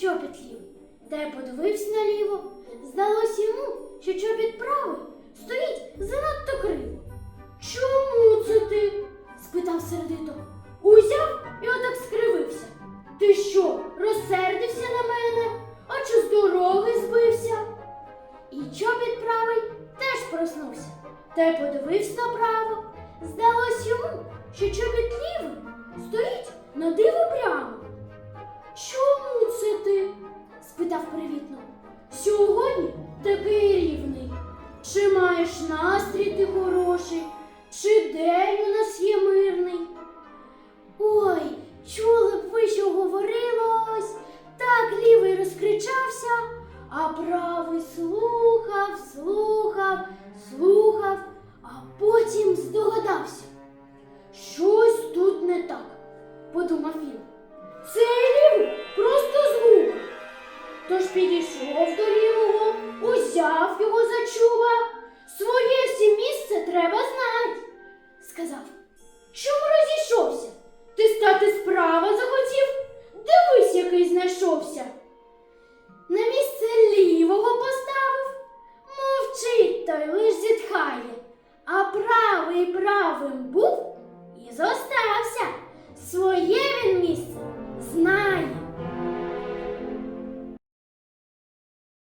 чобіт лівий, та й подивився наліво. Здалось йому, що чобіт правий стоїть занадто криво. Чому це ти? спитав сердито. Узяв і отак скривився. Ти що, розсердився на мене? А чи з дороги збився? І чобіт правий теж проснувся, та й подивився направо. Здалось йому, що чобіт лівий стоїть на диво прямо. Маєш настрій ти хороший, чи день у нас є мирний? Ой, чули б ви, що говорилось, так лівий розкричався, а правий слухав, слухав, слухав, а потім здогадався. Щось тут не так, подумав він. Цей лівий просто згуб. Тож підійшов до Чому розійшовся? Ти стати справа захотів? Дивись, який знайшовся. На місце лівого поставив, мовчить той лиш зітхає, а правий правим був.